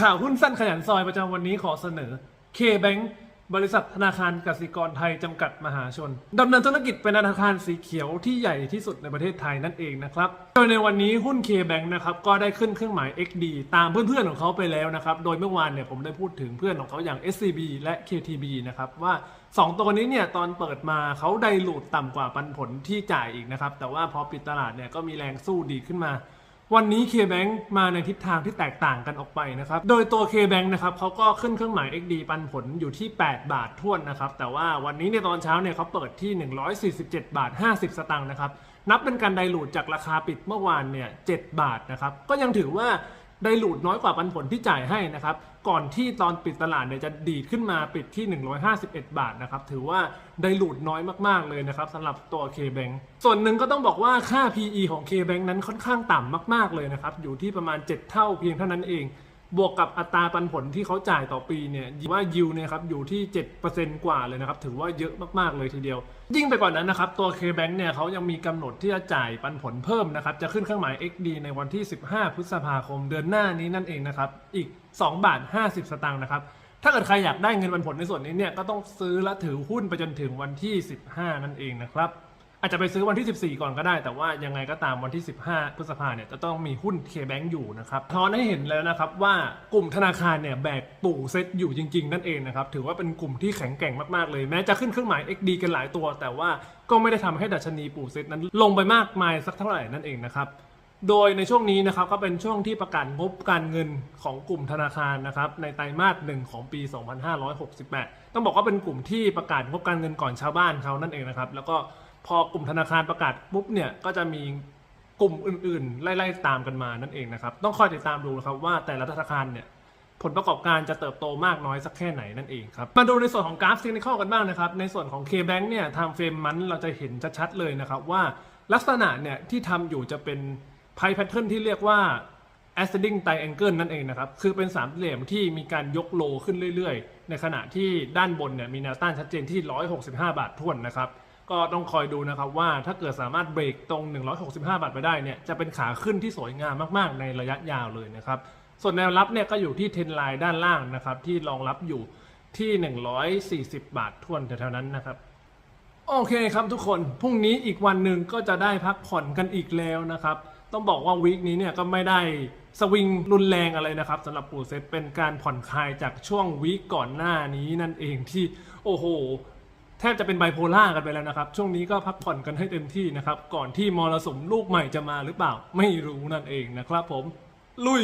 ข่าวหุ้นสั้นขยันซอยประจำวันนี้ขอเสนอ K-Bank บริษัทธนาคารกสิกรไทย จำกัดมหาชนดำเนินธุรกิจเป็นธนาคารสีเขียวที่ใหญ่ที่สุดในประเทศไทยนั่นเองนะครับ โดยในวันนี้หุ้น K-Bank นะครับก็ได้ขึ้นเครื่องหมาย XD ตามเพื่อนๆของเขาไปแล้วนะครับ โดยเมื่อวานเนี่ยผมได้พูดถึงเพื่อนของเขาอย่าง SCB และ KTB นะครับว่า 2 ตัวนี้เนี่ยตอนเปิดมาเขาไดรูดต่ำกว่าปันผลที่จ่ายอีกนะครับแต่ว่าพอปิดตลาดเนี่ยก็มีแรงสู้ดีขึ้นมา วันนี้ K-Bank มาในทิศทางที่แตกต่างกันออกไปนะครับ โดยตัว K-Bank นะครับเขาก็ขึ้นเครื่องหมาย XD ปันผลอยู่ที่ 8 บาททวนนะครับ แต่ว่าวันนี้ในตอนเช้าเนี่ยเขาเปิดที่ 147 บาท 50 สตางค์นะครับ นับเป็นการไดรูดจากราคาปิดเมื่อวานเนี่ย 7 บาทนะครับ ก็ยังถือว่า ได้หลุดน้อยกว่าปันผลที่จ่ายให้นะครับ ก่อนที่ตอนปิดตลาดเนี่ยจะดีดขึ้นมาปิดที่ 151 บาทนะครับ ถือว่าได้หลุดน้อยมากๆเลยนะครับสำหรับตัว K-Bank ส่วนหนึ่งก็ต้องบอกว่าค่า PE ของ K-Bank นั้นค่อนข้างต่ำมาก ๆเลยนะครับ อยู่ที่ประมาณ 7 เท่าเพียงเท่านั้นเอง บวกกับอัตราปันผลที่เขาจ่ายต่อปีเนี่ยว่ายิวเนี่ยครับอยู่ที่ 7%กว่าเลยนะครับ ถือว่าเยอะมาก ๆ เลยทีเดียว ยิ่งไปกว่านั้นนะครับ ตัว K-Bank เนี่ยเขายังมีกำหนดที่จะจ่ายปันผลเพิ่มนะครับ จะขึ้นเครื่องหมาย XD ในวันที่ 15 พฤษภาคมเดือนหน้านี้นั่นเองนะครับ อีก 2 บาท 50 สตางค์นะครับ ถ้าเกิดใครอยากได้เงินปันผลในส่วนนี้เนี่ยก็ต้องซื้อและถือหุ้นไปจนถึงวันที่ 15 นั่นเองนะครับ อาจจะไปซื้อวันที่ 14 ก่อนก็ได้ แต่ว่ายังไงก็ตามวันที่ 15 พฤษภาเนี่ยจะต้องมีหุ้น K-Bank อยู่นะครับทอนให้เห็นแล้วนะครับว่ากลุ่มธนาคารเนี่ยแบกปู่เซตอยู่จริง ๆ นั่นเองนะครับถือว่าเป็นกลุ่มที่แข็งแกร่งมากๆเลย แม้จะขึ้นเครื่องหมาย XD กันหลายตัว แต่ว่าก็ไม่ได้ทำให้ดัชนีปู่เซตนั้นลงไปมากมายสักเท่าไหร่นั่นเองนะครับโดยในช่วงนี้นะครับก็เป็นช่วงที่ประกาศงบการเงินของกลุ่มธนาคารนะครับในไตรมาสหนึ่งของปี 2568 ต้องบอกว่าเป็นกลุ่มที่ประกาศงบการเงินก่อนชาวบ้านเขานั่นเองนะครับแล้วก็ พอกลุ่มธนาคารประกาศปุ๊บเนี่ยก็จะมีกลุ่มอื่นๆ ไล่ๆตามกันมานั่นเองนะครับ ต้องคอยติดตามดูนะครับว่าแต่ละธนาคารเนี่ยผลประกอบการจะเติบโตมากน้อยสักแค่ไหนนั่นเองครับ มาดูในส่วนของกราฟเทคนิคกันบ้างนะครับ ในส่วนของ K-Bank เนี่ยทางเฟรมมันเราจะเห็นชัดๆเลยนะครับว่าลักษณะเนี่ยที่ทำอยู่จะเป็นไพ่แพทเทิร์นที่เรียกว่า ascending triangle นั่นเองนะครับ คือเป็นสามเหลี่ยมที่มีการยกโลขึ้นเรื่อยๆ ในขณะที่ด้านบนเนี่ยมีแนวต้านชัดเจนที่ 165 บาททวนนะครับ ก็ต้องคอยดูนะครับว่าถ้าเกิดสามารถเบรกตรง 165 บาทไปได้เนี่ยจะเป็นขาขึ้นที่สวยงามมากๆ ในระยะยาวเลยนะครับส่วนแนวรับเนี่ยก็อยู่ที่เทนไลน์ด้านล่างนะครับที่รองรับอยู่ที่ 140 บาททวนแถวๆนั้นนะครับโอเคครับทุกคนพรุ่งนี้อีกวันหนึ่งก็จะได้พักผ่อนกันอีกแล้วนะครับต้องบอกว่าวีคนี้เนี่ยก็ไม่ได้สวิงรุนแรงอะไรนะครับสำหรับปูเซตเป็นการผ่อนคลายจากช่วงวีคก่อนหน้านี้นั่นเองที่โอ้โห แทบจะเป็นไบโพล่ากันไปแล้วนะครับ ช่วงนี้ก็พักผ่อนกันให้เต็มที่นะครับ ก่อนที่มรสุมลูกใหม่จะมาหรือเปล่าไม่รู้นั่นเองนะครับผม ลุย